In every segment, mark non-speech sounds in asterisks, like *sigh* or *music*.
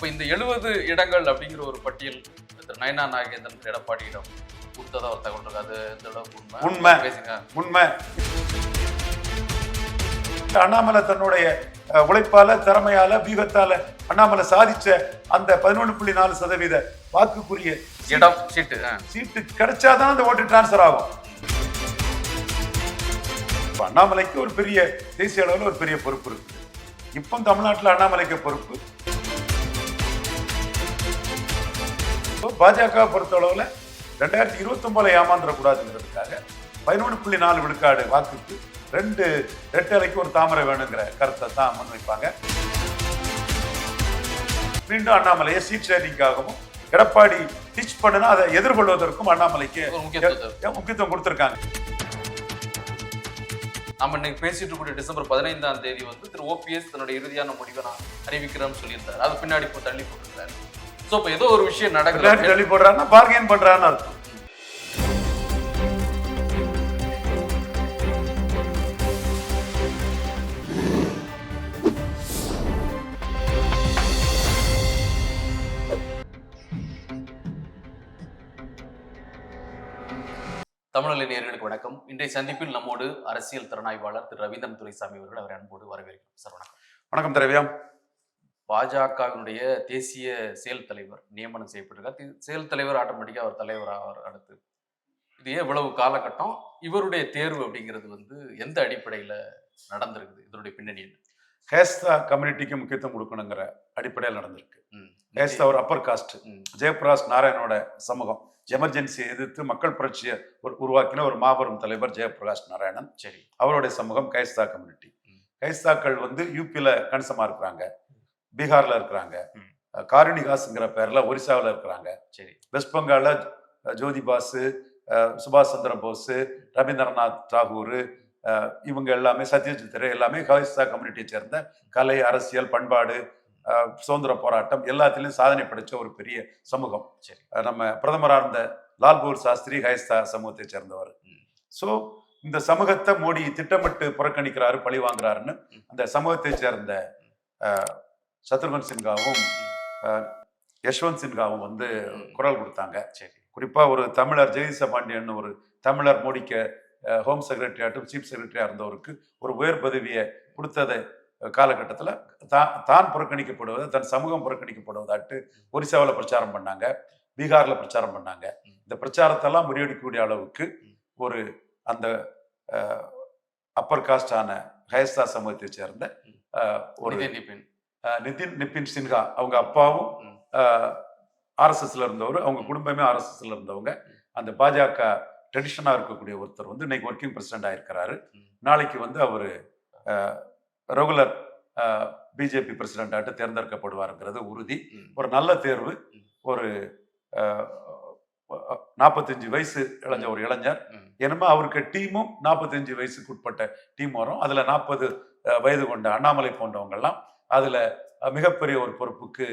இப்போ இந்த எழுபது இடங்கள் அப்படிங்கிற ஒரு பட்டியல் நயனா நாகேந்திரன் திரு எடப்பாடியிடம் கொடுத்ததா ஒரு தகவல் இருக்கு? அது எந்த அளவுக்கு உண்மை? உண்மை. பேசுங்க. உண்மை. அண்ணாமலை தன்னுடைய உழைப்பால திறமையால வியூகத்தால அண்ணாமலை சாதிச்ச அந்த பதினொன்று புள்ளி நாலு சதவீத வாக்குக்குரிய இடம் சீட்டு. சீட்டு கிடைச்சாதான் அந்த ஓட்டு டிரான்ஸ்ஃபர் ஆகும். இப்ப அண்ணாமலைக்கு ஒரு பெரிய தேசிய அளவில் ஒரு பெரிய பொறுப்பு இருக்கு. இப்போ தமிழ்நாட்டில் அண்ணாமலைக்கு பொறுப்பு இப்போ பாஜக பொறுத்தளவில் ரெண்டாயிரத்தி இருபத்தொன்பதுல ஏமாந்துடக்கூடாதுங்கிறதுக்காக பதினொன்று புள்ளி நாலு விழுக்காடு வாக்குக்கு ரெண்டு ரெட்டலைக்கு ஒரு தாமரை வேணுங்கிற கருத்தை தான் முன்வைப்பாங்க. மீண்டும் அண்ணாமலையை சீட் ஷேரிங்காகவும் எடப்பாடி டீச் பண்ணுனா அதை எதிர்கொள்வதற்கும் அண்ணாமலைக்கு முக்கியத்துவம் கொடுத்துருக்காங்க. நம்ம இன்னைக்கு பேசிட்டு இருக்கக்கூடிய டிசம்பர் பதினைந்தாம் தேதி வந்து திரு ஓபிஎஸ் தன்னுடைய இறுதியான முடிவை நான் அறிவிக்கிறேன்னு சொல்லியிருந்தாரு. அது பின்னாடி இப்போ தள்ளி போட்டிருந்தாரு. ஸோ இப்போ ஏதோ ஒரு விஷயம் நடக்குது. தள்ளி போடுறாருன்னா பார்கெயின் பண்றான்னு அர்த்தம். தமிழக வணக்கம். இன்றைய சந்திப்பில் நம்மோடு அரசியல் திறனாய்வாளர் திரு ரவீந்திரன் துரைசாமி அவர்கள் அவரை அன்போடு வரவேற்கிறோம். சார் வணக்கம். வணக்கம் திரவியம். பாஜகவினுடைய தேசிய செயல் தலைவர் நியமனம் செய்யப்பட்டிருக்கார். செயல் தலைவர் ஆட்டோமேட்டிக்காக அவர் தலைவர் ஆவார் அடுத்து. இது ஏன் இவ்வளவு காலகட்டம்? இவருடைய தேர்வு அப்படிங்கிறது வந்து எந்த அடிப்படையில் நடந்திருக்குது? இதனுடைய பின்னணி என்ன? கேஸ்தா கம்யூனிட்டிக்கு முக்கியத்துவம் கொடுக்கணுங்கிற அடிப்படையில் நடந்திருக்கு. ம். கேஸ்தா ஒரு அப்பர் காஸ்ட். ஜெயபிரகாஷ் நாராயணோட சமூகம். எமர்ஜென்சியை எதிர்த்து மக்கள் புரட்சியை உருவாக்கின ஒரு மாபெரும் தலைவர் ஜெயபிரகாஷ் நாராயணன் சரி. அவருடைய சமூகம் கைஸ்தா கம்யூனிட்டி. கைஸ்தாக்கள் வந்து யூபியில் கணிசமா இருக்கிறாங்க. பீகார்ல இருக்கிறாங்க. காரணிகாஸ்ங்கிற பேர்ல ஒரிசாவில் இருக்கிறாங்க சரி வெஸ்ட் பெங்கால்ல அஹ், ஜோதி அஹ், சுபாஷ் சந்திர போஸ் ரவீந்திரநாத் தாகூர் இவங்க எல்லாமே சத்யஜித் ரே எல்லாமே கைஸ்தா கம்யூனிட்டியை சேர்ந்த கலை அரசியல் பண்பாடு சுதந்திர போராட்டம் எல்லாத்திலையும் சாதனை படைச்ச ஒரு பெரிய சமூகம் சரி. நம்ம பிரதமராக இருந்த லால்பூர் சாஸ்திரி கைஸ்தா சமூகத்தை சேர்ந்தவர். ஸோ இந்த சமூகத்தை மோடி திட்டமிட்டு புறக்கணிக்கிறாரு பழி வாங்குறாருன்னு. அந்த சமூகத்தை சேர்ந்த சத்ருகன் சின்ஹாவும் யஷ்வந்த் சின்ஹாவும் வந்து. குரல் கொடுத்தாங்க. சரி. குறிப்பா ஒரு தமிழர் ஜெகதீச பாண்டியன் ஒரு தமிழர் மோடிக்க ஹோம் செக்ரட்டரியாட்டும் சீஃப் செக்ரட்டரியா இருந்தவருக்கு ஒரு உயர் பதவியை கொடுத்ததை காலகட்டத்தில் தான் தான் புறக்கணிக்கப்படுவது தன் சமூகம் புறக்கணிக்கப்படுவதாட்டு ஒரிசாவில் பிரச்சாரம் பண்ணாங்க. பீகார்ல பிரச்சாரம் பண்ணாங்க. இந்த பிரச்சாரத்தெல்லாம் முறியடிக்கக்கூடிய அளவுக்கு ஒரு அந்த அப்பர் காஸ்டான ஹயஸ்தா சமூகத்தை சேர்ந்த ஒரு நிதின் நிபின் சின்ஹா அவங்க அப்பாவும். ஆர்எஸ்எஸ்ல இருந்தவர் அவங்க குடும்பமே ஆர்எஸ்எஸ்ல இருந்தவங்க அந்த பாஜக ட்ரெடிஷனாக இருக்கக்கூடிய ஒருத்தர் வந்து இன்னைக்கு ஒர்க்கிங் பிரசிடென்ட் ஆயிருக்கிறாரு. நாளைக்கு வந்து அவர் ரெகுலர் பிஜேபி பிரசிடென்டாட்டு தேர்ந்தெடுக்கப்படுவாருங்கிறது உறுதி. ஒரு நல்ல தேர்வு. ஒரு நாற்பத்தஞ்சு வயசு இளைஞ ஒரு இளைஞர். என்னமோ அவருக்கு டீமும் நாற்பத்தஞ்சு வயசுக்கு உட்பட்ட டீம் வரும் அதுல நாற்பது வயது கொண்ட அண்ணாமலை போன்றவங்கெல்லாம் அதுல மிகப்பெரிய ஒரு பொறுப்புக்கு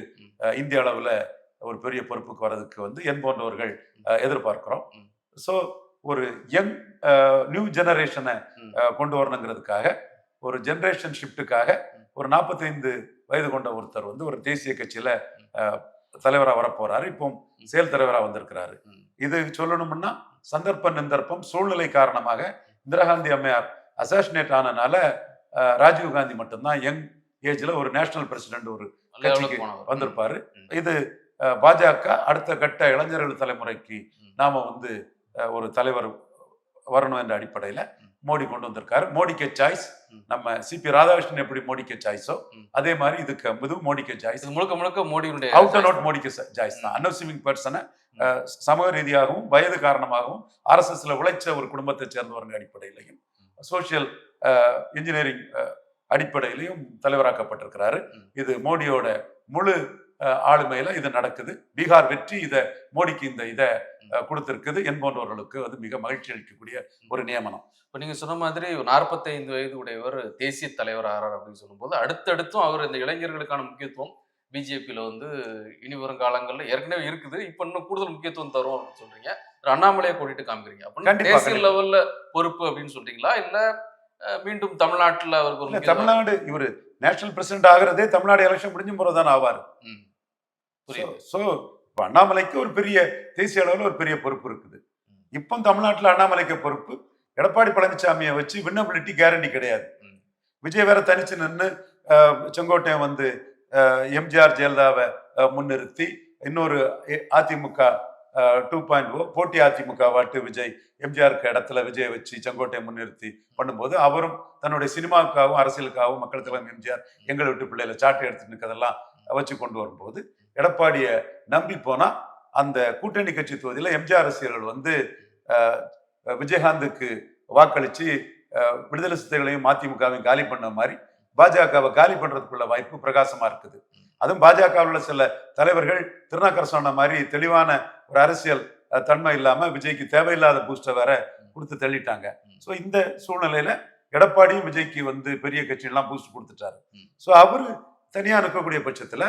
இந்திய அளவுல ஒரு பெரிய பொறுப்புக்கு வர்றதுக்கு வந்து என் போன்றவர்கள் எதிர்பார்க்கிறோம். ஸோ ஒரு யங் நியூ ஜெனரேஷனை. கொண்டு வரணுங்கிறதுக்காக ஒரு ஜெனரேஷன் ஷிஃப்ட்டுக்காக ஒரு நாற்பத்தைந்து வயது கொண்ட ஒருத்தர் வந்து ஒரு தேசிய கட்சியில தலைவராக வரப்போறாரு. இப்போ செயல் தலைவராக வந்திருக்கிறாரு. இது சொல்லணும்னா சந்தர்ப்ப நிந்தர்ப்பம் சூழ்நிலை காரணமாக இந்திரா காந்தி அம்மையார் அசாசினேட் ஆனனால அஹ், ராஜீவ் காந்தி மட்டும்தான் யங் ஏஜ்ல ஒரு நேஷனல் பிரசிடென்ட் ஒரு கட்சிக்கு. வந்திருப்பாரு. இது பாஜக அடுத்த கட்ட இளைஞர்கள் தலைமுறைக்கு. நாம வந்து ஒரு தலைவர் வரணும் என்ற அடிப்படையில. மோடி கொண்டு வந்திருக்காரு மோடிக்கு சாய்ஸ். நம்ம சிபி ராதாகிருஷ்ணன் எப்படி மோடிக்கு சாய்ஸோ. அதே மாதிரி இதுக்கு இதுவும் மோடிக்கு சாய்ஸ் முழுக்க முழுக்க மோடியினுடைய அவுட் அண்ட் அவுட் மோடிக்கு சாய்ஸ் தான் அன்அசிவிங் பர்சனை சமூக ரீதியாகவும் வயது காரணமாகவும் ஆர்எஸ்எஸ்ல உழைச்ச ஒரு குடும்பத்தை சேர்ந்தவர்கள் அடிப்படையிலையும் சோசியல் இன்ஜினியரிங் அடிப்படையிலையும் தலைவராக்கப்பட்டிருக்கிறாரு. இது மோடியோட முழு ஆளுமையில இது நடக்குது. பீகார் வெற்றி இதை மோடிக்கு இந்த இதை கொடுத்திருக்குது. என் போன்றவர்களுக்கு அது மிக மகிழ்ச்சி அளிக்கக்கூடிய ஒரு நியமனம். இப்போ நீங்க சொன்ன மாதிரி 45 வயது உடையவர் தேசிய தலைவர் ஆறார் அப்படின்னு சொல்லும்போது அடுத்தடுத்தும் அவர் இந்த இளைஞர்களுக்கான முக்கியத்துவம் பிஜேபியில வந்து இனி வரும் காலங்கள்ல ஏற்கனவே இருக்குது. இப்போ இன்னும் கூடுதல் முக்கியத்துவம் தரும் அப்படின்னு சொல்றீங்க. அண்ணாமலையை கூட்டிட்டு காமிக்கிறீங்க. அப்படின்னு தேசிய. லெவல்ல பொறுப்பு அப்படின்னு சொல்றீங்களா? இல்ல மீண்டும் தமிழ்நாட்டுல அவருக்கு ஒரு தமிழ்நாடு இவர் நேஷனல் பிரசிடென்ட் ஆகிறதே தமிழ்நாடு எலெக்ஷன் முடிஞ்ச முறை தான் ஆவார் ஸோ இப்போ அண்ணாமலைக்கு ஒரு பெரிய தேசிய அளவில் ஒரு பெரிய பொறுப்பு இருக்குது. இப்போ தமிழ்நாட்டில் அண்ணாமலைக்கு பொறுப்பு எடப்பாடி பழனிசாமியை வச்சு வின்னபிலிட்டி கேரண்டி கிடையாது. விஜய் வேற தனிச்சு நின்று செங்கோட்டையன் வந்து எம்ஜிஆர் ஜெயலலிதாவை முன்னிறுத்தி இன்னொரு அதிமுக டூ பாயிண்ட் ஓ போட்டி அதிமுக வாட்டு விஜய் எம்ஜிஆருக்கு இடத்துல விஜய் வச்சு செங்கோட்டையை முன்னிறுத்தி பண்ணும்போது அவரும் தன்னுடைய சினிமாவுக்காகவும் அரசியலுக்காகவும் மக்கள் தலைவர் எம்ஜிஆர் எங்களை விட்டு பிள்ளையில சாட்டை எடுத்துட்டு இருக்கதெல்லாம் வச்சு கொண்டு வரும்போது எடப்பாடியை நம்பி போனா அந்த கூட்டணி கட்சி தொகுதியில் எம்ஜிஆர் ரசிகர்கள் வந்து விஜயகாந்துக்கு வாக்களித்து விடுதலை சித்தைகளையும் மதிமுகவையும் காலி பண்ண மாதிரி பாஜகவை காலி பண்ணுறதுக்குள்ள வாய்ப்பு பிரகாசமாக இருக்குது. அதுவும் பாஜகவில் உள்ள சில தலைவர்கள் திருநாக்கர் சொன்ன மாதிரி தெளிவான ஒரு அரசியல் தன்மை இல்லாம விஜய்க்கு தேவையில்லாத பூஸ்டர் வேற கொடுத்து தள்ளிட்டாங்க. ஸோ இந்த சூழ்நிலையில எடப்பாடியும் விஜய்க்கு வந்து பெரிய கட்சிகள்லாம் பூஸ்ட் கொடுத்துட்டாரு. ஸோ அவரு தனியா நிற்கக்கூடிய பட்சத்துல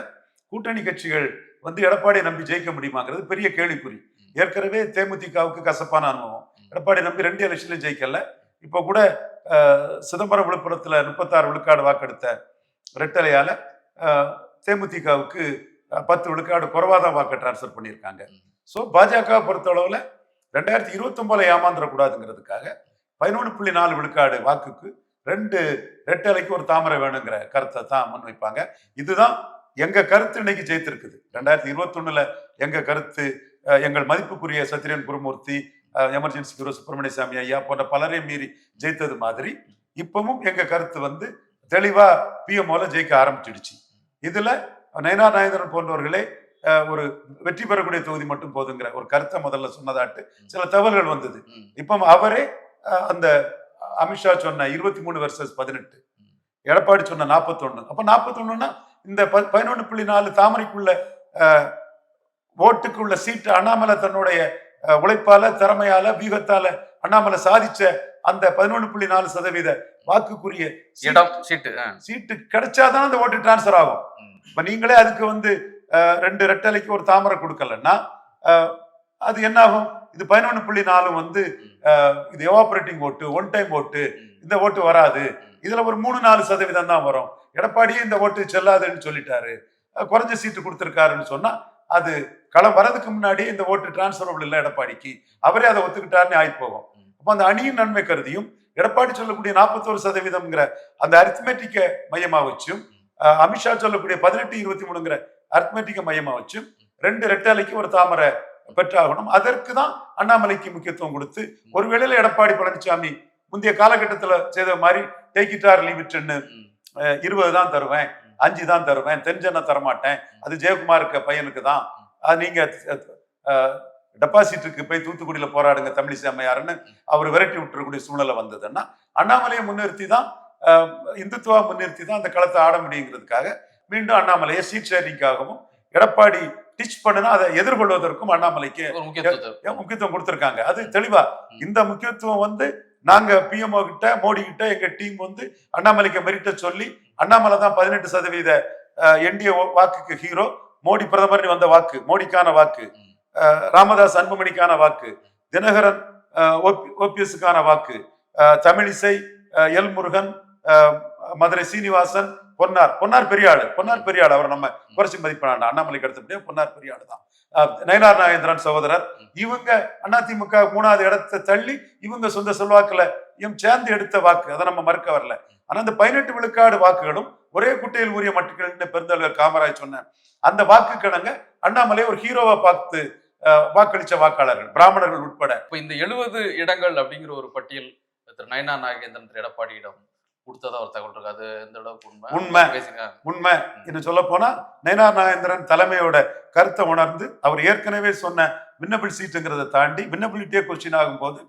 கூட்டணி கட்சிகள் வந்து எடப்பாடியை நம்பி ஜெயிக்க முடியுமாங்கிறது பெரிய கேள்விக்குறி. ஏற்கனவே தேமுதிகவுக்கு கசப்பான அனுபவம். எடப்பாடி நம்பி ரெண்டு எலெக்ஷன்லையும் ஜெயிக்கல. இப்போ கூட சிதம்பரம் விழுப்புரத்துல முப்பத்தாறு விழுக்காடு வாக்கெடுத்த ரெட்டலையால தேமுதிகவுக்கு பத்து விழுக்காடு குறைவாக தான் வாக்கு டிரான்ஸ்ஃபர் பண்ணியிருக்காங்க. ஸோ பாஜக பொறுத்தளவில் ரெண்டாயிரத்தி இருபத்தொன்பதுல ஏமாந்துடக்கூடாதுங்கிறதுக்காக பதினொன்று புள்ளி நாலு விழுக்காடு வாக்குக்கு ரெண்டு ரெட்டலைக்கு ஒரு தாமரை வேணுங்கிற கருத்தை தான் முன்வைப்பாங்க இதுதான் எங்க கருத்து இன்னைக்கு ஜெயித்திருக்குது. ரெண்டாயிரத்தி இருபத்தொன்னுல எங்க கருத்து எங்கள் மதிப்புக்குரிய சத்திரியன் குருமூர்த்தி எமர்ஜென்சி குரு சுப்பிரமணிய சாமி ஐயா போன்ற பலரையும் மீறி ஜெயித்தது மாதிரி இப்பவும் எங்க கருத்து வந்து தெளிவா பிஎம்ஓல ஜெயிக்க ஆரம்பிச்சிடுச்சு. இதுல நயனா நாயந்திரன் போன்றவர்களே ஒரு வெற்றி பெறக்கூடிய தொகுதி மட்டும் போதுங்கிற ஒரு கருத்தை முதல்ல சொன்னதாட்டு சில தகவல்கள் வந்தது. இப்போ அவரே அந்த அமித்ஷா சொன்ன இருபத்தி மூணு வர்சஸ் பதினெட்டு எடப்பாடி சொன்ன நாற்பத்தொன்னு அப்ப நாற்பத்தொன்னுனா இந்த ப- பதினொன்னு புள்ளி நாலு தாமரைக்குள்ள அஹ், ஓட்டுக்குள்ள சீட்டு அண்ணாமலை தன்னுடைய உழைப்பால திறமையால வீகத்தால அண்ணாமலை சாதிச்ச அந்த பதினொன்னு புள்ளி நாலு சதவீத வாக்குக்குரிய இடம் சீட்டு. சீட்டு கிடைச்சாதான் அந்த ஓட்டு டிரான்ஸ்ஃபர் ஆகும். இப்ப நீங்களே அதுக்கு வந்து ரெண்டு ரெட்டலைக்கு ஒரு தாமரை கொடுக்கலன்னா அது என்ன ஆகும் இது பதினொன்று புள்ளி நாலும் வந்து இது எவாபரேட்டிங் ஓட்டு ஒன் டைம் ஓட்டு. இந்த ஓட்டு வராது இதுல ஒரு மூணு நாலு சதவீதம் தான் வரும் எடப்பாடியே இந்த ஓட்டு செல்லாதுன்னு சொல்லிட்டாரு குறைஞ்ச சீட்டு கொடுத்துருக்காருன்னு சொன்னா அது களம் வரதுக்கு முன்னாடி இந்த ஓட்டு டிரான்ஸ்ஃபரபிள் இல்லை எடப்பாடிக்கு அவரே அதை ஒத்துக்கிட்டாருன்னு ஆகி போகும். அப்போ அந்த அணியின் நன்மை கருதியும் எடப்பாடி சொல்லக்கூடிய நாற்பத்தோரு சதவீதம்ங்கிற அந்த அரித்மெட்டிக்கை மையமா வச்சும் அமித்ஷா சொல்லக்கூடிய பதினெட்டு இருபத்தி மூணுங்கிற அரித்மெட்டிக்க மையமா வச்சும் ரெண்டு ரெட்டலைக்கு ஒரு தாமரை பெற்றாகணும். அதற்கு தான் அண்ணாமலைக்கு முக்கியத்துவம் கொடுத்து ஒருவேளையில எடப்பாடி பழனிசாமி முந்தைய காலகட்டத்துல செய்த மாதிரி டேக்கிட்டார் லீவிட்டுன்னு இருபது தான் தருவேன் அஞ்சு தான் தருவேன் தென்சென்னை தரமாட்டேன் அது ஜெயக்குமாருக்கு பையனுக்கு தான் அது நீங்க டெபாசிட்டுக்கு போய் தூத்துக்குடியில போராடுங்க தமிழிசை அம்மையாருன்னு அவர் விரட்டி விட்டுறக்கூடிய சூழ்நிலை வந்ததுன்னா அண்ணாமலையை முன்னிறுத்தி தான் இந்துத்துவா முன்னிறுத்தி தான் அந்த களத்தை ஆட முடியுங்கிறதுக்காக மீண்டும் அண்ணாமலையை சீட் ஷேரிங்காகவும் எடப்பாடி டிச் பண்ணுனா அதை எதிர்கொள்வதற்கும் அண்ணாமலைக்கு முக்கியத்துவம் கொடுத்திருக்காங்க. அது தெளிவா. இந்த முக்கியத்துவம் வந்து நாங்க பிஎம்ஓ கிட்ட மோடி கிட்ட எங்க டீம் வந்து அண்ணாமலைக்கு மெரிட்ட சொல்லி அண்ணாமலை தான் பதினெட்டு சதவீத என்டிஏ வாக்குக்கு ஹீரோ மோடி பிரதமர் வந்த வாக்கு மோடிக்கான வாக்கு. ராமதாஸ் அன்புமணிக்கான வாக்கு தினகரன் ஓபிஎஸ்க்கான வாக்கு தமிழிசை எல் முருகன் மதுரை சீனிவாசன் பொன்னார் பொன்னார் பெரியாள் பொன்னார் பெரியாள் அவர் நம்ம குறைச்சி மதிப்பினாண்ட அண்ணாமலைக்கு அடுத்தபடியே பொன்னார் பெரியாள் தான். நயனார் நாகேந்திரன் சகோதரர் இவங்க அதிமுக மூணாவது இடத்தை தள்ளி இவங்க சொந்த செல்வாக்குல இவங்க சேர்ந்து எடுத்த வாக்கு அதை நம்ம மறுக்க வரல. ஆனா அந்த பதினெட்டு விழுக்காடு வாக்குகளும் ஒரே குட்டையில் உரிய மட்டுக்கள்னு பெருந்தலைவர் காமராஜ் சொன்னேன் அந்த வாக்கு கணங்க அண்ணாமலை ஒரு ஹீரோவா பார்த்து அஹ், வாக்களிச்ச வாக்காளர்கள் பிராமணர்கள் உட்பட. இப்போ இந்த எழுபது இடங்கள் அப்படிங்கிற ஒரு பட்டியல் திரு நயனா நாகேந்திரன் திரு எடப்பாடியிடம் கொடுத்ததா ஒரு தகவல் இருக்கு. அது எந்த அளவுக்கு உண்மை? உண்மை. உண்மை இன்னும் சொல்ல போனா நயனார் நாகேந்திரன் தலைமையோட கருத்தை உணர்ந்து அவர் ஏற்கனவே சொன்ன விண்ணபிள் சீட்டுங்கிறத தாண்டி விண்ணபிலிட்டியே கொஸ்டின் ஆகும்போது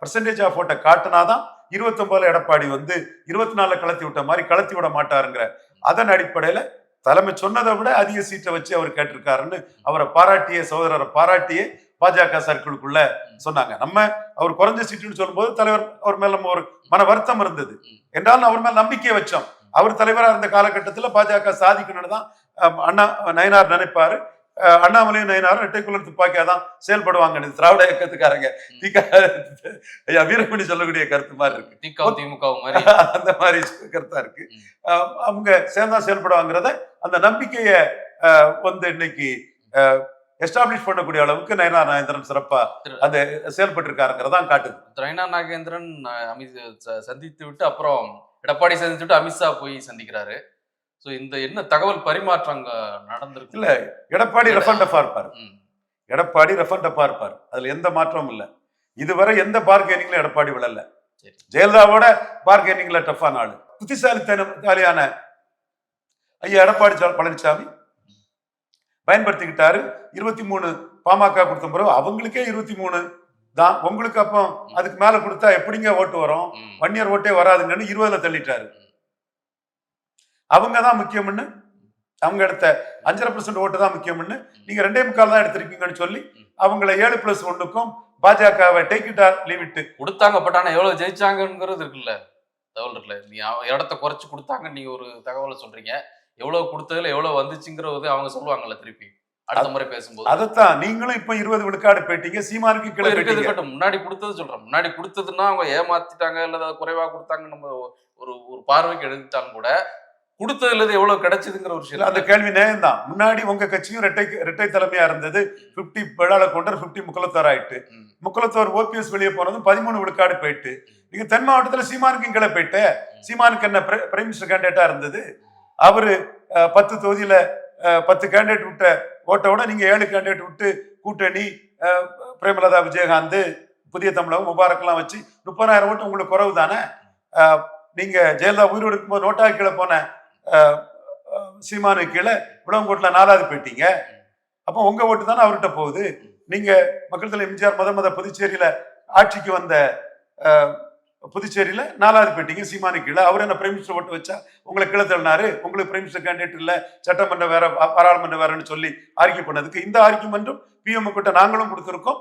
பர்சன்டேஜ் ஆஃப் ஓட்டை காட்டினாதான் இருபத்தொன்பதுல எடப்பாடி வந்து இருபத்தி நாலுல கலத்தி விட்ட மாதிரி கலத்தி விட மாட்டாருங்கிற அதன் அடிப்படையில தலைமை சொன்னதை விட அதிக சீட்டை வச்சு அவர் கேட்டிருக்காருன்னு அவரை பாராட்டிய சகோதரரை பாராட்டியே பாஜக சர்க்கிளுக்குள்ள சொன்னாங்க. நம்ம அவர் குறைஞ்ச சீட்டுன்னு சொல்லும்போது தலைவர் அவர் மேல நம்ம ஒரு மன வருத்தம் இருந்தது. என்றாலும் அவர் மேல நம்பிக்கை வச்சோம். அவர் தலைவராக இருந்த காலகட்டத்தில் பாஜக சாதிக்கணும்னு தான் அண்ணா நயனார் நினைப்பாரு. அண்ணாமலையும் நயனாரும் இரட்டைக்குள்ள துப்பாக்கியா தான் செயல்படுவாங்க திராவிட இயக்கத்துக்காரங்க. திக ஐயா வீரமணி சொல்லக்கூடிய கருத்து மாதிரி இருக்கு. திக திமுக *laughs* அந்த மாதிரி கருத்தா இருக்கு. அவங்க சேர்ந்தா செயல்படுவாங்கிறத அந்த நம்பிக்கையை வந்து இன்னைக்கு எஸ்டாப்ளிஷ் பண்ணக்கூடிய அளவுக்கு நயனா நாகேந்திரன் சிறப்பா அந்த செயல்பட்டு இருக்காருங்கிறதான் காட்டுது. திரைனா நாகேந்திரன் அமித் சந்தித்து விட்டு அப்புறம் எடப்பாடி சந்தித்து விட்டு அமித்ஷா போய் சந்திக்கிறாரு. ஸோ இந்த என்ன தகவல் பரிமாற்றம் நடந்திருக்கு? இல்ல எடப்பாடி ரஃபன் டஃபா இருப்பார். எடப்பாடி ரஃபன் டஃபா இருப்பார். அதுல எந்த மாற்றமும் இல்ல. இதுவரை எந்த பார்கெனிங்ல எடப்பாடி விழல. ஜெயலலிதாவோட பார்கெனிங்ல டஃப்பான ஆளு புத்திசாலித்தனத்தாலியான ஐயா எடப்பாடி பழனிசாமி பயன்படுத்திக்கிட்டாரு. இருபத்தி மூணு பாமக கொடுத்த பிறகு அவங்களுக்கே இருபத்தி மூணு தான். உங்களுக்கு அப்போ அதுக்கு மேல கொடுத்தா எப்படிங்க ஓட்டு வரும்? வன்னியர் ஓட்டே வராதுங்கன்னு இருபதுல தள்ளிட்டாரு. அவங்க தான் முக்கியம்னு அவங்க எடுத்த அஞ்சரை பர்சன்ட் ஓட்டு தான் முக்கியம்னு நீங்க ரெண்டே முக்கால் தான் எடுத்திருக்கீங்கன்னு சொல்லி அவங்கள ஏழு பிளஸ் ஒன்னுக்கும் பாஜகவை take it or leave it கொடுத்தாங்க பட் ஆனா எவ்வளவு ஜெயிச்சாங்கங்கிறது இருக்குல்ல? தகவல் இருக்குல்ல? நீ இடத்த குறைச்சு கொடுத்தாங்க நீங்க ஒரு தகவலை சொல்றீங்க. எவ்வளவு கொடுத்ததுல எவ்வளவு வந்துச்சுங்கிறது அவங்க சொல்லுவாங்கல்ல திருப்பி. அடுத்த முறை பேசும்போது. அதைத்தான் நீங்களும் இப்ப இருபது விழுக்காடு போயிட்டீங்க சீமானுக்கு கீழே இருக்கட்டும். முன்னாடி கொடுத்தது சொல்றேன். முன்னாடி கொடுத்ததுன்னா அவங்க ஏமாத்திட்டாங்க இல்ல குறைவா கொடுத்தாங்க நம்ம ஒரு ஒரு பார்வைக்கு எடுத்துட்டாலும் கூட கொடுத்ததுல இருந்து எவ்வளவு கிடைச்சதுங்கிற ஒரு இல்ல, அந்த விஷயம் கேள்வி நேரம் தான் முன்னாடி உங்க கட்சியும் ரெட்டை ரெட்டை தலைமையா இருந்தது. பிப்டி வேளாள கொண்டர் பிப்டி முக்குலத்தோர் ஆயிட்டு. முக்குலத்தோர் ஓபிஎஸ் வெளியே போனதும் பதிமூணு விழுக்காடு போயிட்டு. நீங்க தென் மாவட்டத்துல சீமானுக்கும் கீழே போயிட்டு. சீமானுக்கு என்ன பிரைம் மினிஸ்டர் கேண்டிடேட்டா இருந்தது. அவரு பத்து தொகுதியில பத்து கேண்டிடேட் விட்ட ஓட்டோட நீங்க ஏழு கேண்டிடேட் விட்டு கூட்டணி பிரேமலதா விஜயகாந்த் புதிய தமிழகம் முபாரக்லாம் வச்சு முப்பதாயிரம் ஓட்டு உங்களுக்கு குறைவு தானே அஹ், நீங்க ஜெயலலிதா உயிரோடு இருக்கும்போது நோட்டா கீழே போன சீமானு கீழே விளவங்கோட்டில் நாலாவது போயிட்டீங்க அப்போ உங்க ஓட்டு தானே அவர்கிட்ட போகுது. நீங்க மக்கள் தலை எம்ஜிஆர் முத முத புதுச்சேரியில ஆட்சிக்கு வந்த புதுச்சேரியில் புதுச்சேரியில நாலாவது போயிட்டீங்க சீமானு கீழே. அவர் என்ன பிரைம் மினிஸ்டர் ஓட்டு வச்சா உங்களை கீழே தள்ளினாரு? உங்களுக்கு பிரைம் மினிஸ்டர் கேண்டிடேட் இல்லை சட்டமன்றம் வேற பாராளுமன்றம் வேறன்னு சொல்லி ஆர்கியூ பண்ணதுக்கு இந்த ஆர்கியூமெண்ட்டும் பிஎம் கிட்ட நாங்களும் கொடுத்துருக்கோம்.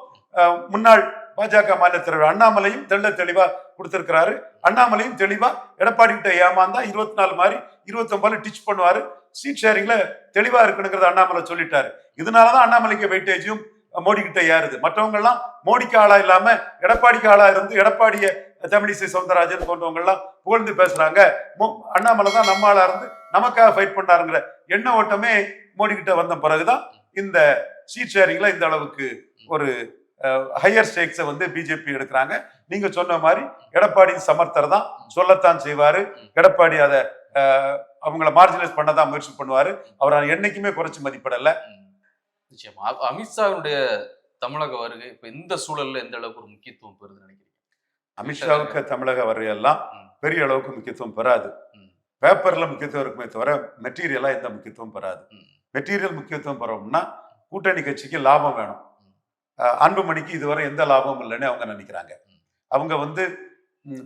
முன்னாள் பாஜக மாநில தலைவர் அண்ணாமலையும் தெள்ள தெளிவா கொடுத்திருக்கிறாரு. அண்ணாமலையும் தெளிவா எடப்பாடி கிட்ட ஏமாந்தா இருபத்தி நாலு மாதிரி இருபத்தொன்பதுல டிச் பண்ணுவாரு. சீட் ஷேரிங்ல தெளிவா இருக்குங்கிறத அண்ணாமலை சொல்லிட்டாரு. இதனாலதான் அண்ணாமலைக்கு வெயிட்டேஜும் மோடி கிட்ட ஏறுது. மற்றவங்க எல்லாம் மோடிக்கு ஆளா இல்லாம எடப்பாடிக்கு ஆளா இருந்து எடப்பாடிய தமிழிசை சவுந்தரராஜன் போன்றவங்க எல்லாம் புகழ்ந்து பேசுறாங்க. மோ- அண்ணாமலை தான் நம்ம ஆளா இருந்து நமக்காக ஃபைட் பண்ணாருங்கிற எண்ண ஓட்டமே மோடி கிட்ட வந்த பிறகுதான் இந்த சீட் ஷேரிங்ல இந்த அளவுக்கு ஒரு ஹையர் ஸ்டேக்ஸை வந்து பிஜேபி எடுக்கிறாங்க நீங்க சொன்ன மாதிரி எடப்பாடி சமர்த்தர் தான் சொல்லத்தான் செய்வாரு எடப்பாடி அதை அவங்கள மார்ஜினைஸ் பண்ணதான் முயற்சி பண்ணுவாரு அவர் என்னைக்குமே குறைச்சு மதிப்பிடல. நிச்சயமா அமித்ஷாவுடைய தமிழக வருகை இப்ப இந்த சூழல்ல எந்த அளவுக்கு ஒரு முக்கியத்துவம் பெறுது நினைக்கிறீங்க அமித்ஷாவுக்கு தமிழக வரையெல்லாம் ம். பெரிய அளவுக்கு முக்கியத்துவம் பெறாது. பேப்பர்ல முக்கியத்துவம் இருக்குமே தவிர மெட்டீரியலா எந்த முக்கியத்துவம் பெறாது. மெட்டீரியல் முக்கியத்துவம் பெறணும்னா கூட்டணி கட்சிக்கு லாபம் வேணும் அன்புமணிக்கு இதுவரை எந்த லாபமும் இல்லைன்னு அவங்க நினைக்கிறாங்க. அவங்க வந்து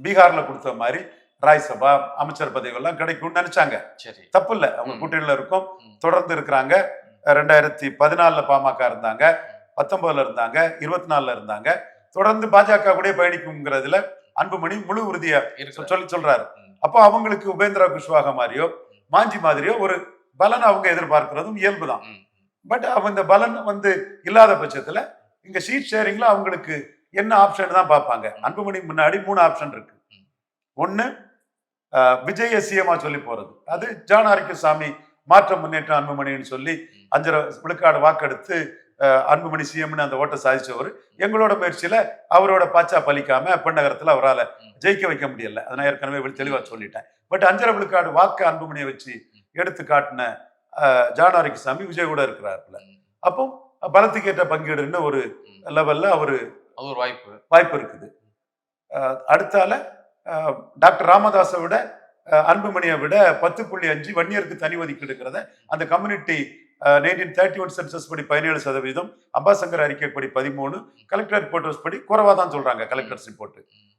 பீகார்ல கொடுத்த மாதிரி ராய்சபா அமைச்சர் பதவியெல்லாம் கிடைக்கும்னு நினைச்சாங்க. சரி. தப்பு இல்லை. அவங்க. கூட்டணியில இருக்கும். தொடர்ந்து இருக்கிறாங்க. ரெண்டாயிரத்தி பதினாலுல பாமக இருந்தாங்க. பத்தொன்பதுல இருந்தாங்க. இருபத்தி நாலுல இருந்தாங்க. தொடர்ந்து பாஜக கூட பயணிக்குங்கிறதுல அன்புமணி முழு உறுதியா சொல்லி சொல்றாரு. அப்போ அவங்களுக்கு உபேந்திரா குஷ்வாக மாதிரியோ மாஞ்சி மாதிரியோ ஒரு பலன் அவங்க எதிர்பார்க்கிறதும் இயல்புதான். பட் அவங்க இந்த பலன் வந்து இல்லாத பட்சத்துல இங்க சீட் ஷேரிங்ல அவங்களுக்கு என்ன ஆப்ஷன் தான் பார்ப்பாங்க. அன்புமணி முன்னாடி மூணு ஆப்ஷன் இருக்கு. அஹ், விஜய சிஎம்மா சொல்லி போறது. அது ஜான் ஆரோக்கியசாமி மாற்ற முன்னேற்றம் அன்புமணின்னு சொல்லி. அஞ்சரை விழுக்காடு வாக்கெடுத்து அன்புமணி சிஎம்னு அந்த ஓட்டை சாதிச்சவர். எங்களோட முயற்சியில அவரோட பாச்சா பலிக்காம பெண்ணகரத்துல அவரால். ஜெயிக்க வைக்க முடியல. அதை நான் ஏற்கனவே வெளி- தெளிவா சொல்லிட்டேன். பட் அஞ்சரை விழுக்காடு வாக்கு அன்புமணியை வச்சு எடுத்து காட்டின ஜான் ஆரோக்கியசாமி விஜய் கூட இருக்கிறாருல. அப்போ பலத்துக்கு ஏற்ற பங்கீடுன்னு ஒரு. லெவல்ல அவரு அது ஒரு வாய்ப்பு. வாய்ப்பு இருக்குது. அடுத்தால டாக்டர் ராமதாஸை விட அன்புமணியை விட பத்து புள்ளி அஞ்சு வன்னியருக்கு தனி ஒதுக்கீடுங்கிறத அந்த community nineteen thirty one census படி பதினேழு சதவீதம் அம்பாசங்கர் அறிக்கைப்படி பதிமூணு கலெக்டர் ரிப்போர்ட்டர்ஸ் படி குறைவா தான் சொல்றாங்க கலெக்டர்ஸ் ரிப்போர்ட்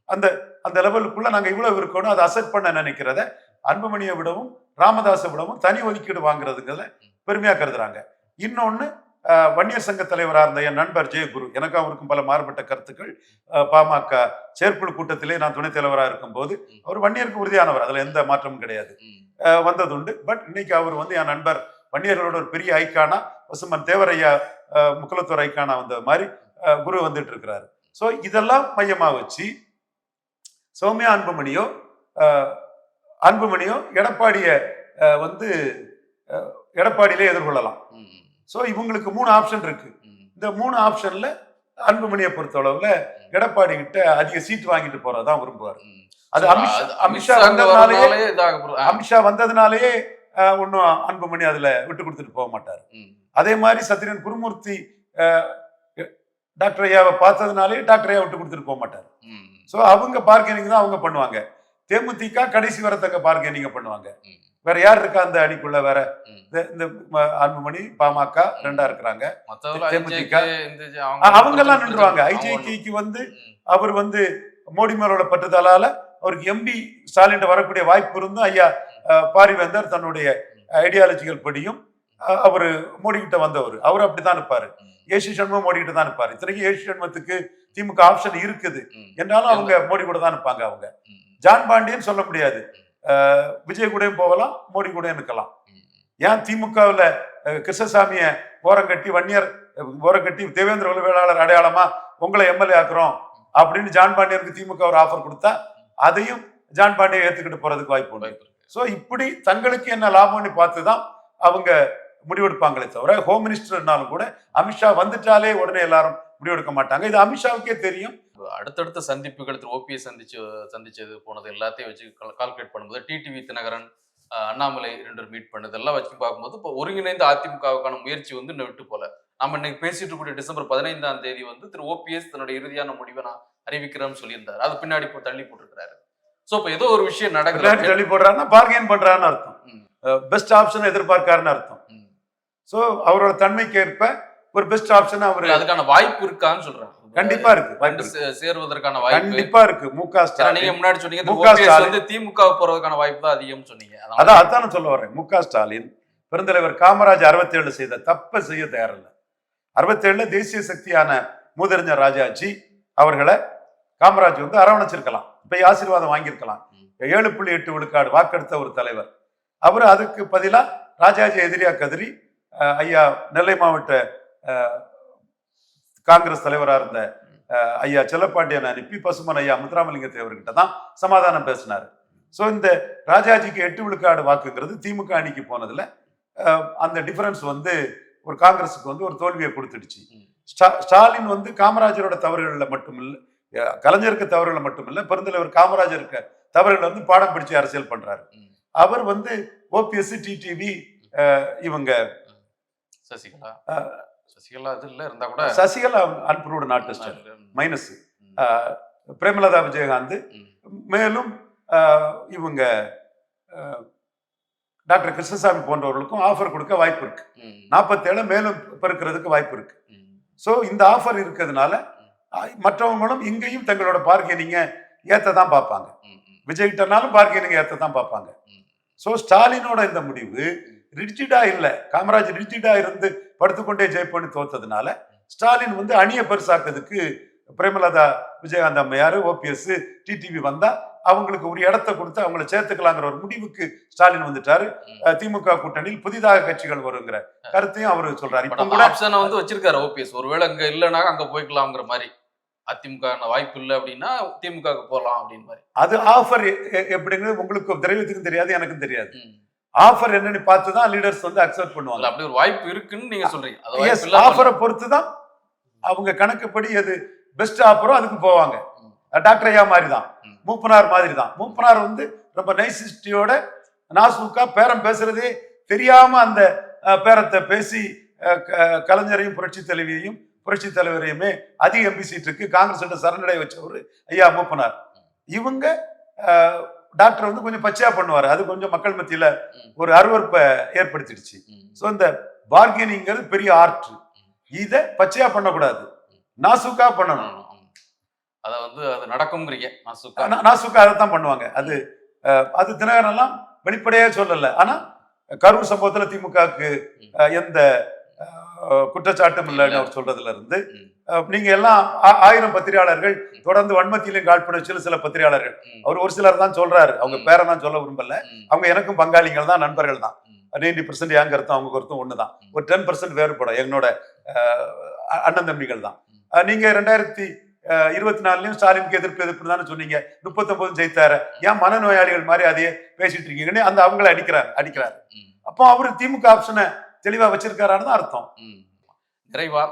அந்த அந்த லெவலுக்குள்ள நாங்க இவ்வளவு இருக்கணும் அதை அசெட் பண்ண நினைக்கிறத அன்புமணியை விடவும் ராமதாஸை விடவும் தனி ஒதுக்கீடு வாங்குறதுங்கிறத பெருமையா கருதுறாங்க. இன்னொன்னு அஹ், வன்னியர் சங்க தலைவராக இருந்த என் நண்பர் ஜெயகுரு எனக்கும் அவருக்கும் பல மாறுபட்ட கருத்துக்கள். பாமக செயற்குழு கூட்டத்திலே நான் துணைத் தலைவராக இருக்கும்போது அவர் வன்னியருக்கு உறுதியானவர். அதுல எந்த மாற்றமும் கிடையாது. வந்ததுண்டு. பட் இன்னைக்கு அவர் வந்து என் நண்பர் வன்னியர்களோட ஒரு பெரிய ஐக்கானா பசுமன் தேவரையா முக்குலத்தோர் ஐக்கானா வந்த மாதிரி குரு வந்துட்டு இருக்கிறாரு ஸோ இதெல்லாம் மையமா வச்சு சௌமியா அன்புமணியோ அன்புமணியோ எடப்பாடிய வந்து எடப்பாடியிலே எதிர்கொள்ளலாம். ஸோ இவங்களுக்கு மூணு ஆப்ஷன் இருக்கு. இந்த மூணு ஆப்ஷன்ல அன்புமணியை பொறுத்தளவுல எடப்பாடி கிட்ட அதிக சீட் வாங்கிட்டு போறதான் விரும்புவார். அது அமித்ஷா அமித்ஷா வந்ததுனாலேயே அமித்ஷா வந்ததுனாலேயே ஒண்ணும் அன்புமணி அதுல விட்டு கொடுத்துட்டு போக மாட்டார். அதே மாதிரி சத்திரன் குருமூர்த்தி டாக்டர் ஐயாவை பார்த்ததுனாலே டாக்டர் ஐயா விட்டு கொடுத்துட்டு போக மாட்டார். ஸோ அவங்க பார்கெனிங் தான் அவங்க பண்ணுவாங்க. தேமுதிக கடைசி வரத்தக்க பார்கெனிங்க பண்ணுவாங்க. வேற யார் இருக்கா அந்த அணிக்குள்ள வேற. இந்த அன்புமணி பாமக ரெண்டா இருக்கிறாங்க. அவங்க எல்லாம் நின்றுவாங்க. ஐஜேகேக்கு வந்து அவர் வந்து மோடி மேலோட பட்டுதலால அவருக்கு எம்பி ஸ்டாலின் வரக்கூடிய வாய்ப்பு இருந்தும் ஐயா பாரிவேந்தர் தன்னுடைய ஐடியாலஜிகள் படியும். அவரு மோடி கிட்ட வந்தவர். அவர் அப்படித்தான் இருப்பாரு. ஏசி சண்முகம் மோடி கிட்ட தான் இருப்பாரு. இத்தனைக்கும் ஏசி சண்முகத்துக்கு திமுக ஆப்ஷன் இருக்குது. என்றாலும் அவங்க மோடி கூட தான் இருப்பாங்க அவங்க. ஜான் பாண்டியன் சொல்ல முடியாது. விஜய் கூடயும் போகலாம் மோடி கூடயும் இருக்கலாம். ஏன் திமுகவில் கிருஷ்ணசாமிய ஓரங்கட்டி வன்னியர் அஹ், ஓரங்கட்டி தேவேந்திர உளவியலாளர் அடையாளமா உங்களை எம்எல்ஏ ஆக்குறோம் அப்படின்னு ஜான் பாண்டியனுக்கு திமுக ஒரு ஆஃபர் கொடுத்தா அதையும் ஜான் பாண்டியன் ஏத்துக்கிட்டு போறதுக்கு வாய்ப்பு உண்டு. ஸோ இப்படி தங்களுக்கு என்ன லாபம்னு பார்த்து தான் அவங்க முடிவெடுப்பாங்களே தவிர ஹோம் மினிஸ்டர்னாலும் கூட அமித்ஷா வந்துட்டாலே உடனே எல்லாரும் முடிவெடுக்க மாட்டாங்க இது அமித்ஷாவுக்கே தெரியும் அடுத்தடுத்த சந்திப்புகள் திரு ஓபிஎஸ் சந்திச்சு சந்திச்சது போனது எல்லாத்தையும் வச்சு கால்குலேட் பண்ணும்போது டிடிவி தினகரன் அண்ணாமலை ரெண்டு மீட் பண்ணது எல்லாம் வச்சு பார்க்கும்போது இப்போ ஒருங்கிணைந்த அதிமுகவுக்கான முயற்சி வந்து இன்னும் விட்டு போல. நம்ம இன்னைக்கு பேசிட்டு இருக்கக்கூடிய டிசம்பர் பதினைந்தாம் தேதி வந்து திரு ஓபிஎஸ் தன்னுடைய இறுதியான முடிவை நான் அறிவிக்கிறேன்னு சொல்லியிருந்தாரு. அது பின்னாடி இப்போ தள்ளி போட்டிருக்கிறாரு. ஸோ இப்போ ஏதோ ஒரு விஷயம் நடக்குது. தள்ளி போடுறாருன்னா பார்கெயின் பண்றாருன்னு அர்த்தம். பெஸ்ட் ஆப்ஷன் எதிர்பார்க்காருன்னு அர்த்தம். ஸோ அவரோட தன்மைக்கு ஏற்ப ஒரு பெஸ்ட் ஆப்ஷன் அவர் அதுக்கான வாய்ப்பு இருக்கான்னு சொல்றேன் கண்டிப்பா இருக்கு. வாய்ப்பு சேருவதற்கான வாய்ப்பு. கண்டிப்பா இருக்கு. மு க ஏன்னா ஸ்டாலின். நீங்க முன்னாடி சொன்னீங்க மு திரு க OPS ஸ்டாலின். வந்து திமுக போறதுக்கான வாய்ப்பு தான் அதிகம்னு சொன்னீங்க. அதான். அதான் சொல்ல வரேன் மு க ஸ்டாலின் பெருந்தலைவர் காமராஜ் 67 செய்த தப்பை செய்ய தயாரில்ல. 67 தேசிய சக்தியான மூதறிஞர் ராஜாஜி அவர்களை காமராஜ் வந்து அரவணைச்சிருக்கலாம். இப்ப ஆசீர்வாதம் வாங்கியிருக்கலாம்? ஏழு புள்ளி எட்டு விழுக்காடு வாக்கெடுத்த ஒரு தலைவர். அவர் அதுக்கு பதிலா ராஜாஜி எதிரியா கதிரி ஐயா நெல்லை மாவட்ட காங்கிரஸ் தலைவரா இருந்த ஐயா செல்லப்பாண்டியனை அனுப்பி பசுமன் ஐயா முத்துராமலிங்க தேவர்கிட்ட தான் சமாதானம் பேசினார். ஸோ இந்த ராஜாஜிக்கு எட்டு விழுக்காடு வாக்குங்கிறது திமுக அணிக்கு போனதுல அந்த டிஃபரன்ஸ் வந்து ஒரு காங்கிரஸுக்கு வந்து ஒரு தோல்வியை கொடுத்துடுச்சு. ஸ்டாலின் வந்து காமராஜரோட தவறுகளில் மட்டுமில்ல கலைஞருக்கு தவறுகளை மட்டுமில்ல பெருந்தலைவர் காமராஜருக்கு தவறுகளை வந்து பாடம் பிடிச்சு அரசியல் பண்றாரு. ம். அவர் வந்து ஓபிஎஸ் டிடிவி இவங்க சசிகலா. சசிகலா இது இல்ல இருந்தா கூட Sasikala அன்பரோட not tester. Minus. Premalatha Vijayakanth. மேலும் இவங்க டாக்டர் கிருஷ்ணசாமி போன்றவர்களுக்கும் ஆஃபர் கொடுக்க வாய்ப்பு இருக்கு. நாற்பத்தேழு மேலும் பெருக்கிறதுக்கு வாய்ப்பு இருக்கு. ஸோ இந்த ஆஃபர் இருக்கிறதுனால மற்றவங்களும் இங்கேயும் தங்களோட பார்கெனிங்க ஏத்த தான் பார்ப்பாங்க. விஜய்கிட்டனாலும் பார்கெனிங் ஏத்த தான் பார்ப்பாங்க. ஸோ ஸ்டாலினோட இந்த முடிவு ரிஜிடா இல்ல காமராஜ் ரிஜிடா இருந்து படுத்துக்கொண்டே ஜெயிப்பண்ணி தோத்ததுனால ஸ்டாலின் வந்து அணியை பெருசாக்குறதுக்கு பிரேமலதா விஜயகாந்த் அம்மையார் ஓபிஎஸ் டிடிவி வந்தா அவங்களுக்கு ஒரு இடத்த கொடுத்து அவங்கள சேர்த்துக்கலாங்கிற ஒரு முடிவுக்கு ஸ்டாலின் வந்துட்டாரு. திமுக கூட்டணியில் புதிதாக கட்சிகள் வருங்கிற கருத்தையும் அவர் சொல்றாரு. வந்து வச்சிருக்காரு ஓபிஎஸ் ஒருவேளை அங்க இல்லைன்னா அங்க போய்க்கலாம்ங்கிற மாதிரி. அதிமுக வாய்ப்பு இல்லை அப்படின்னா திமுக போகலாம் அப்படின்னு மாதிரி. அது ஆஃபர் எப்படிங்கிறது உங்களுக்கு திரைவத்துக்கும் தெரியாது எனக்கும் தெரியாது. ஆஃபர் என்னன்னு பார்த்து தான் லீடர்ஸ் வந்து அக்செப்ட் பண்ணுவாங்க. அப்படி ஒரு வாய்ப்பு இருக்குன்னு நீங்க சொல்றீங்க. அது ஆஃபரை பொறுத்து தான் அவங்க கணக்குப்படி எது பெஸ்ட் ஆஃபரோ அதுக்கு போவாங்க. டாக்டர் ஐயா மாதிரி தான். மூப்பனார் மாதிரி தான் மூப்பனார் வந்து ரொம்ப நைசிஸ்டியோட நாசுக்கா பேரம் பேசுறதே தெரியாம அந்த பேரத்தை பேசி கலைஞரையும் புரட்சி தலைவியையும் புரட்சி தலைவரையுமே அதிக எம்பி சீட்டுக்கு காங்கிரஸ் சரணடை வச்சவர் ஐயா மூப்பனார். இவங்க டாக்டர் வந்து கொஞ்சம் பச்சையா பண்ணுவார். அது கொஞ்சம் மக்கள் மத்தியில. ஒரு அருவருப்பை ஏற்படுத்திடுச்சு. ஸோ இந்த பார்கெனிங்கிறது பெரிய ஆர்ட் இதை பச்சையா பண்ணக்கூடாது. நாசுக்கா பண்ணணும். அத வந்து அது நடக்கும்ங்கிறீங்க நாசுக்கா. நாசுக்கா அதை தான் பண்ணுவாங்க. அது அது தினகரன் எல்லாம் வெளிப்படையா சொல்லல. ஆனா கரூர் சம்பவத்துல திமுகவுக்கு எந்த குற்றச்சாட்டும் இல்லைன்னு அவர் சொல்றதுல இருந்து நீங்க எல்லாம் ஆயிரம் பத்திரிகையாளர்கள் தொடர்ந்து வன்மத்திலையும் காழ்ப்புணர்ச்சியில் சில சில பத்திரிகையாளர்கள். அவர் ஒரு சிலர் தான் சொல்றாரு. அவங்க. பேரை நான் சொல்ல விரும்பல. அவங்க எனக்கும் பங்காளிகள் தான் நண்பர்கள் தான். நைன்டி பர்சன்ட் என் கருத்தும் அவங்க கருத்தும் ஒன்று தான். ஒரு டென் பர்சன்ட் வேறுபடும். என்னோட அண்ணன் தம்பிகள் தான். நீங்க ரெண்டாயிரத்தி இருபத்தி நாலுலயும் ஸ்டாலினுக்கு எதிர்ப்பு எதிர்ப்பு தானே சொன்னீங்க. முப்பத்தொன்பது ஜெயித்தாரு. ஏன் மனநோயாளிகள் மாதிரி அதையே பேசிட்டு இருக்கீங்கன்னு அந்த அவங்கள அடிக்கிறாரு. அடிக்கிறாரு. அப்போ அவர் திமுக ஆப்ஷனை தெளிவா வச்சிருக்காரான்னு அர்த்தம். நிறைவா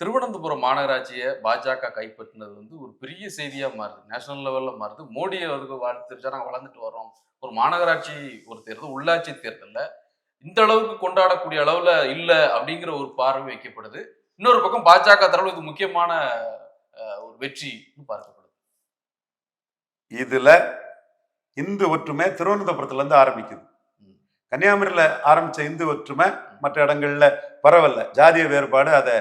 திருவனந்தபுரம் மாநகராட்சியை பாஜக கைப்பற்றினது வந்து ஒரு பெரிய செய்தியா மாறுது. நேஷனல் லெவல்ல மாறுது. மோடி அவருக்கு வாழ்த்துருச்சா நாங்க வளர்ந்துட்டு வரோம் ஒரு மாநகராட்சி ஒரு தேர்தல் உள்ளாட்சி தேர்தல்ல இந்த அளவுக்கு கொண்டாடக்கூடிய அளவுல இல்ல அப்படிங்கிற ஒரு பார்வை வைக்கப்படுது. இன்னொரு பக்கம் பாஜக தரப்பு இது முக்கியமான ஒரு வெற்றி பார்க்கப்படுது. இதுல இந்து ஒற்றுமை திருவனந்தபுரத்துல இருந்து ஆரம்பிக்குது. கன்னியாகுமரியில ஆரம்பிச்ச இந்து ஒற்றுமை மற்ற இடங்கள்ல பரவல்ல. ஜாதிய வேறுபாடு அதை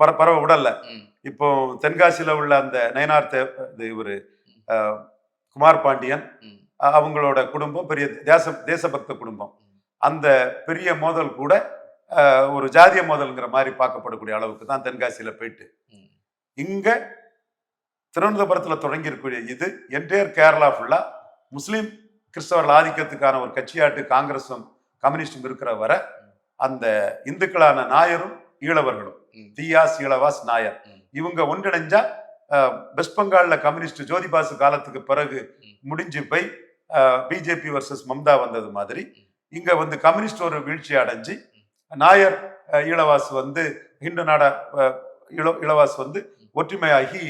பர பரவ விடல. இப்போ தென்காசியில உள்ள அந்த நயனார் தே இவரு குமார் பாண்டியன் அவங்களோட குடும்பம் பெரிய தேச தேசபக்த குடும்பம். அந்த பெரிய மோதல் கூட ஒரு ஜாதிய மோதல்ங்கிற மாதிரி பார்க்கப்படக்கூடிய அளவுக்கு தான் தென்காசியில போயிட்டு. இங்க திருவனந்தபுரத்துல தொடங்கி இருக்கக்கூடிய இது என்டையர் கேரளா ஃபுல்லா முஸ்லீம் கிறிஸ்தவர்கள் ஆதிக்கத்துக்கான ஒரு கட்சியாட்டு காங்கிரஸும் கம்யூனிஸ்டும் இருக்கிற வரை அந்த இந்துக்களான நாயரும் ஈழவர்களும். தியாஸ் ஈழவாஸ் நாயர். இவங்க ஒன்றிணைஞ்சா வெஸ்ட் பெங்கால்ல கம்யூனிஸ்ட் ஜோதிபாசு காலத்துக்கு பிறகு. முடிஞ்சு போய் பிஜேபி வர்சஸ் மம்தா வந்தது மாதிரி. இங்க வந்து கம்யூனிஸ்ட் ஒரு வீழ்ச்சி அடைஞ்சு நாயர் அஹ், ஈழவாஸ் வந்து ஹிந்து நாட இள இளவாஸ் வந்து ஒற்றுமையாகி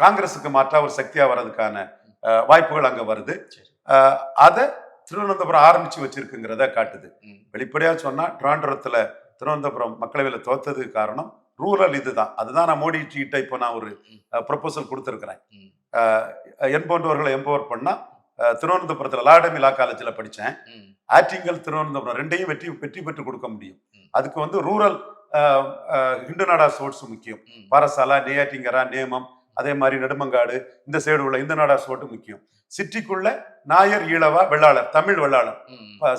காங்கிரஸுக்கு மாற்றா ஒரு சக்தியா வர்றதுக்கான வாய்ப்புகள் அங்க வருது அதை திருவனந்தபுரம் ஆரம்பிச்சு வச்சிருக்குங்கிறத காட்டுது. வெளிப்படையா சொன்னா ட்ராண்டரத்துல திருவனந்தபுரம் மக்களவையில் தோத்ததுக்கு காரணம் ரூரல் இதுதான் அதுதான் நான் மோடி கிட்ட இப்போ நான் ஒரு ப்ரொபோசல் கொடுத்துருக்கிறேன். என் போன்றவர்களை எம்பவர் பண்ணா திருவனந்தபுரத்துல லாடமி லா காலேஜில் படித்தேன். ஆற்றிங்கல் திருவனந்தபுரம் ரெண்டையும் வெற்றி வெற்றி பெற்று கொடுக்க முடியும். அதுக்கு வந்து ரூரல் ஹிந்து நாடா சோர்ஸ் முக்கியம். பாரசாலா நெய்யாட்டிங்கரா நேமம் அதே மாதிரி நெடுமங்காடு இந்த சைடு உள்ள இந்த நாடா சோட்டு முக்கியம் சிட்டிக்குள்ள நாயர் ஈழவா வெள்ளாளர் தமிழ் வெள்ளாளர்.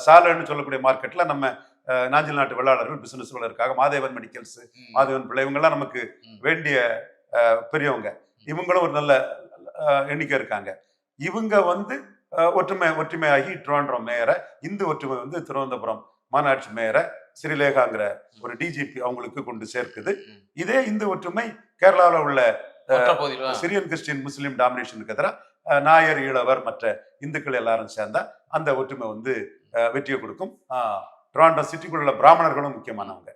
சாலைன்னு சொல்லக்கூடிய மார்க்கெட்ல நம்ம நாஞ்சில் நாட்டு வெள்ளாளர்கள் பிசினஸ்ல இருக்காங்க மாதேவன் மெடிக்கல்ஸ். மாதவன் பிள்ளை இவங்கெல்லாம் நமக்கு. வேண்டிய பெரியவங்க. இவங்களும் ஒரு நல்ல எண்ணிக்கை இருக்காங்க. இவங்க வந்து ஒற்றுமை ஒற்றுமையாகி ட்ரோண்ட்ரம் மேயரை இந்து ஒற்றுமை வந்து திருவனந்தபுரம் மாநாட்சி மேயரை ஸ்ரீலேகாங்கிற ஒரு டிஜிபி அவங்களுக்கு கொண்டு சேர்க்குது. இதே இந்து ஒற்றுமை கேரளாவில் உள்ள சிரியன் கிறிஸ்டின் முஸ்லீம் டாமினேஷனுக்கு எதிராக நாயர் ஈழவர் மற்ற இந்துக்கள் எல்லாரும் சேர்ந்தா அந்த ஒற்றுமை வந்து வெற்றியை கொடுக்கும். ட்ராண்டோ சிட்டிக்குள்ள உள்ள பிராமணர்களும் முக்கியமானவங்க.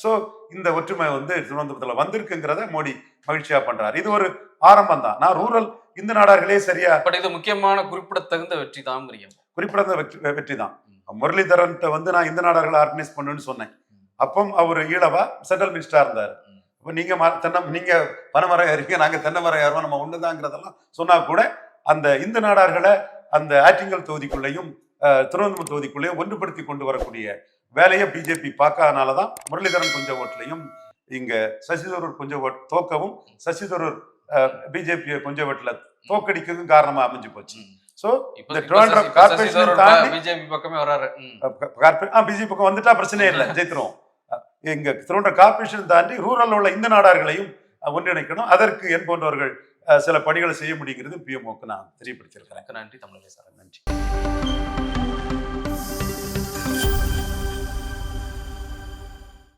ஸோ இந்த ஒற்றுமை வந்து திருவனந்தபுரத்தில் வந்திருக்குங்கிறத மோடி மகிழ்ச்சியா பண்றாரு. இது ஒரு ஆரம்பம் தான். நான் ரூரல் இந்து நாடார்களே சரியா பட் இது முக்கியமான குறிப்பிடத்தகுந்த வெற்றி தான் குறிப்பிடாத வெற்றி வெற்றி தான். முரளிதரன்ட்ட வந்து நான் இந்து நாடார்களை ஆர்கனைஸ் பண்ணுன்னு சொன்னேன். அப்போ அவர் ஈழவா சென்ட்ரல் மினிஸ்டரா இருந்தார். இப்போ நீங்க ம- தென்னை நீங்க பனைமரம் ஏறீங்க நாங்க தென்னை மரம் ஏறுவோம் நம்ம ஒண்ணுதாங்கிறதெல்லாம் சொன்னா கூட அந்த இந்து நாடார்களை அந்த ஆற்றிங்கல் தொகுதிக்குள்ளேயும் திருவனந்தபுரம் தொகுதிக்குள்ளேயும் ஒன்றுபடுத்தி கொண்டு வரக்கூடிய வேலையை பிஜேபி பார்க்காதனால தான் முரளிதரன் கொஞ்சம் ஓட்டுலையும் இங்க சசிதரூர் கொஞ்சம் ஓட் தோக்கவும் சசிதரூர் பிஜேபி கொஞ்சம் ஓட்டுல தோக்கடிக்கவும் காரணமா அமைஞ்சு போச்சு. ஸோ இந்த Trivandrum corporation தாண்டி- பிஜேபி பக்கமே வராரு. பிஜேபி பக்கம் வந்துட்டா பிரச்சனை இல்லை ஜெயித்துரும் அஹ், இங்க திருவண்ண கார்பரேஷன் தாண்டி ரூரல் உள்ள இந்த நாடார்களையும் ஒன்றிணைக்கணும். அதற்கு என் போன்றவர்கள் சில பணிகளை செய்ய முடியுங்கிறது பிஎம்ஓக்கு நான் தெரியப்படுத்தியிருக்கிறேன் நன்றி தமிழக சார். நன்றி.